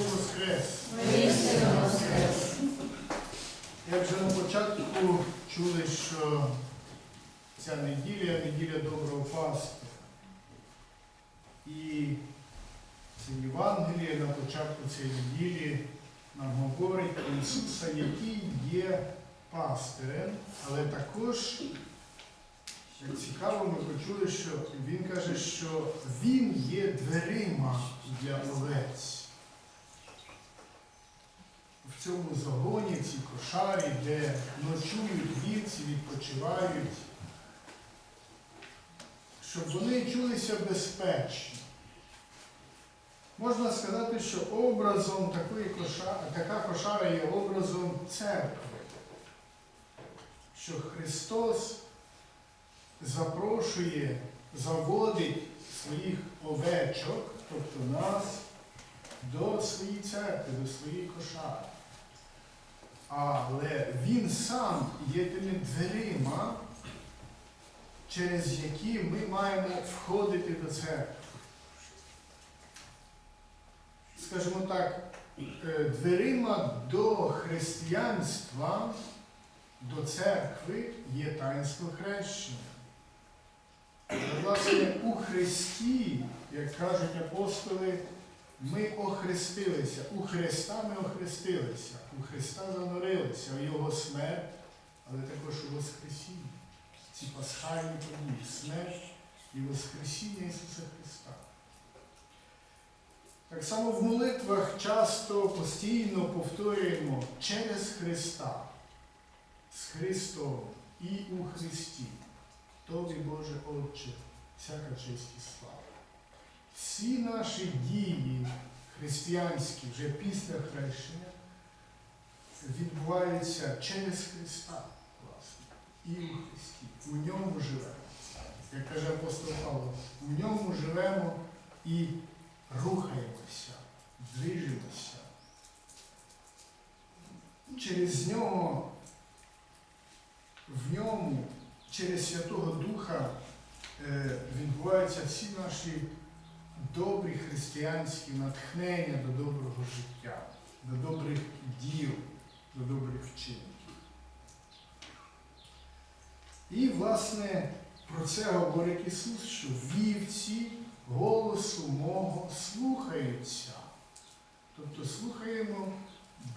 Воскрес! Воістину воскрес! Як вже на початку чули, що ця неділя неділя доброго пастиря. І це Євангеліє на початку цієї неділі нам говорить про Ісуса, який є пастирем, але також, як цікаво, ми почули, що Він каже, що Він є дверима для овець. В цьому загоні, в цій кошарі, де ночують вівці, відпочивають, щоб вони чулися безпечно. Можна сказати, що образом такої кошари, така кошара є образом церкви, що Христос запрошує, заводить своїх овечок, тобто нас, до своєї церкви, до своєї кошари. Але Він сам є тими дверима, через які ми маємо входити до церкви. Скажімо так, е, дверима до християнства, до церкви є таїнство хрещення. Власне, у Христі, як кажуть апостоли, ми охрестилися, у Христа ми охрестилися, у Христа занурилися, у Його смерть, але також у Воскресіння. Ці пасхальні події, смерть і Воскресіння Ісуса Христа. Так само в молитвах часто постійно повторюємо через Христа, з Христом і у Христі. Тобі, Боже Отче, всяка честь і слава. Всі наші дії християнські вже після хрещення відбуваються через Христа, власне, і у Христі. У ньому живемо. Як каже апостол Павло, у ньому живемо і рухаємося, движемося. Через нього, в ньому, через Святого Духа е, відбуваються всі наші добрі християнські натхнення до доброго життя, до добрих діл, до добрих вчинків. І, власне, про це говорить Ісус, що вівці голосу мого слухаються. Тобто слухаємо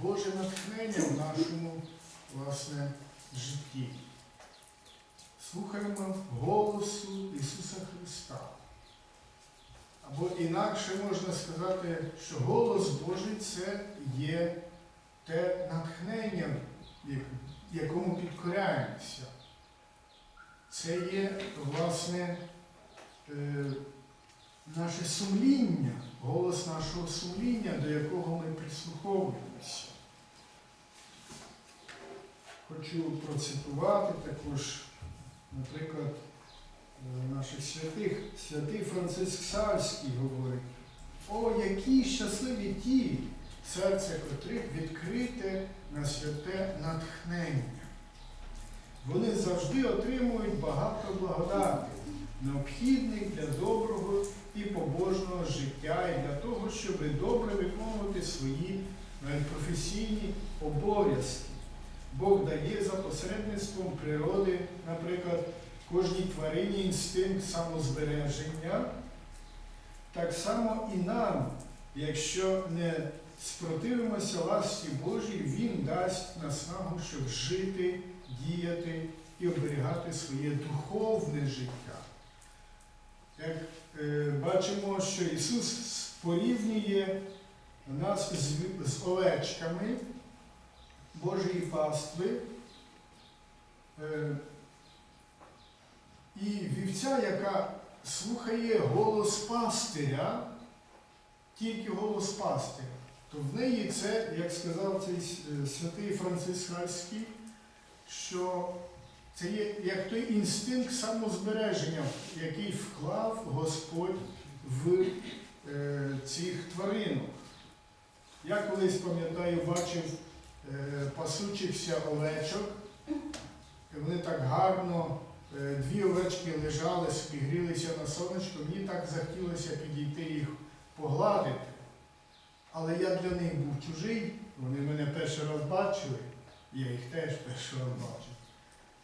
Боже натхнення в нашому власне, житті. Слухаємо голосу Ісуса Христа. Або інакше можна сказати, що голос Божий це є те натхнення, якому підкоряємося. Це є, власне, е, наше сумління, голос нашого сумління, до якого ми прислуховуємося. Хочу процитувати також, наприклад, наших святих. Святий Франциск Сальський говорить, о, які щасливі ті, серце котрих відкрите на святе натхнення. Вони завжди отримують багато благодати, необхідних для доброго і побожного життя і для того, щоб добре виконувати свої професійні обов'язки. Бог дає за посередництвом природи, наприклад, кожній тварині інстинкт самозбереження. Так само і нам, якщо не спротивимося ласті Божій, Він дасть наснагу, щоб жити, діяти і оберігати своє духовне життя. Як е, бачимо, що Ісус порівнює нас з, з овечками Божої пастви. Е, і вівця, яка слухає голос пастиря, тільки голос пастиря, то в неї це, як сказав цей е, святий Франциск Гальський, що це є як той інстинкт самозбереження, який вклав Господь в е, цих тваринок. Я колись пам'ятаю, бачив е, пасучихся овечок, вони так гарно, дві овечки лежали, спігрілися на сонечко, мені так захотілося підійти їх погладити. але я для них був чужий, вони мене перший раз бачили, я їх теж перший раз бачив.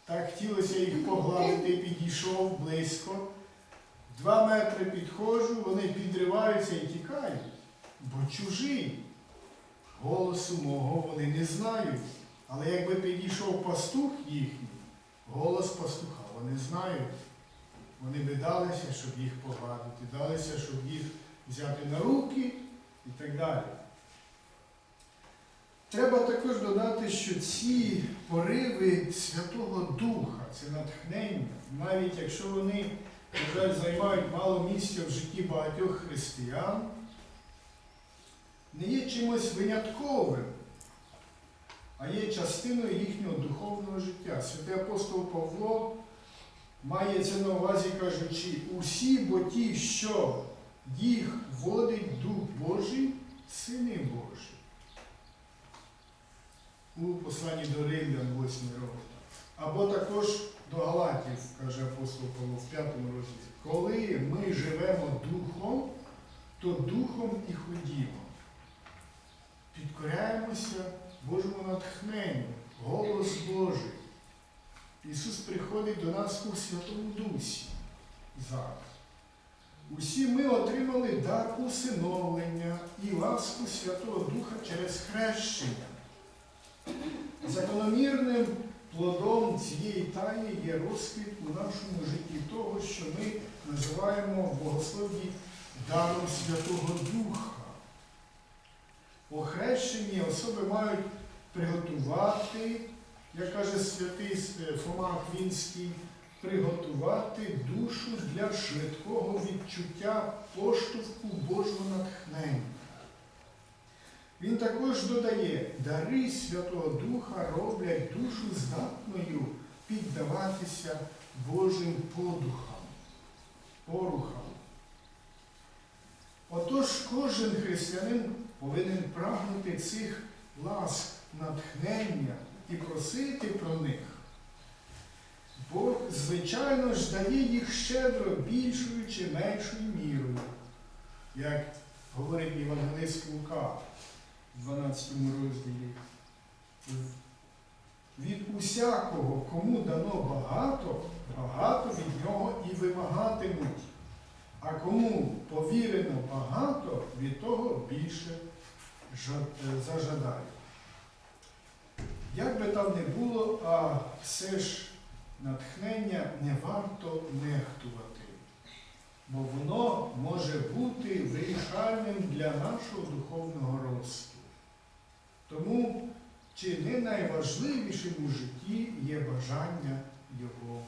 Так хотілося їх погладити, підійшов близько. Два метри підходжу, вони підриваються і тікають, бо чужий. Голосу мого вони не знають. Але якби підійшов пастух їхній, голос пастуха вони знають. Вони би далися, щоб їх погладити, далися, щоб їх взяти на руки і так далі. Треба також додати, що ці пориви Святого Духа, це натхнення, навіть якщо вони, на займають мало місця в житті багатьох християн, не є чимось винятковим, а є частиною їхнього духовного життя. Святий апостол Павло має це на увазі, кажучи, усі, бо ті, що їх водить Дух Божий, сини Божі. У посланні до Римлян 8 розділ. Або також до Галатів, каже апостол Павло в 5 розділі. Коли ми живемо духом, то духом і ходімо. Підкоряємося Божому натхненню, голос Божий. Ісус приходить до нас у Святому Дусі зараз. Усі ми отримали дар усиновлення і ласку Святого Духа через хрещення. Закономірним плодом цієї тайни є розквіт у нашому житті того, що ми називаємо в богослов'ї даром Святого Духа. По хрещенні особи мають приготувати, як каже святий е, Фома Аквінський, приготувати душу для швидкого відчуття поштовху Божого натхнення. Він також додає, дари Святого Духа роблять душу здатною піддаватися Божим подухам, порухам. Отож кожен християнин повинен прагнути цих ласк, натхнення і просити про них. Бог, звичайно ж, дає їх щедро більшою чи меншою мірою, як говорить Євангелист Лука в 12 розділі. Від усякого, кому дано багато, багато від нього і вимагатимуть. А кому повірено багато, від того більше е. Як би там не було, а все ж натхнення не варто нехтувати, бо воно може бути вирішальним для нашого духовного росту. Тому чи не найважливішим у житті є бажання його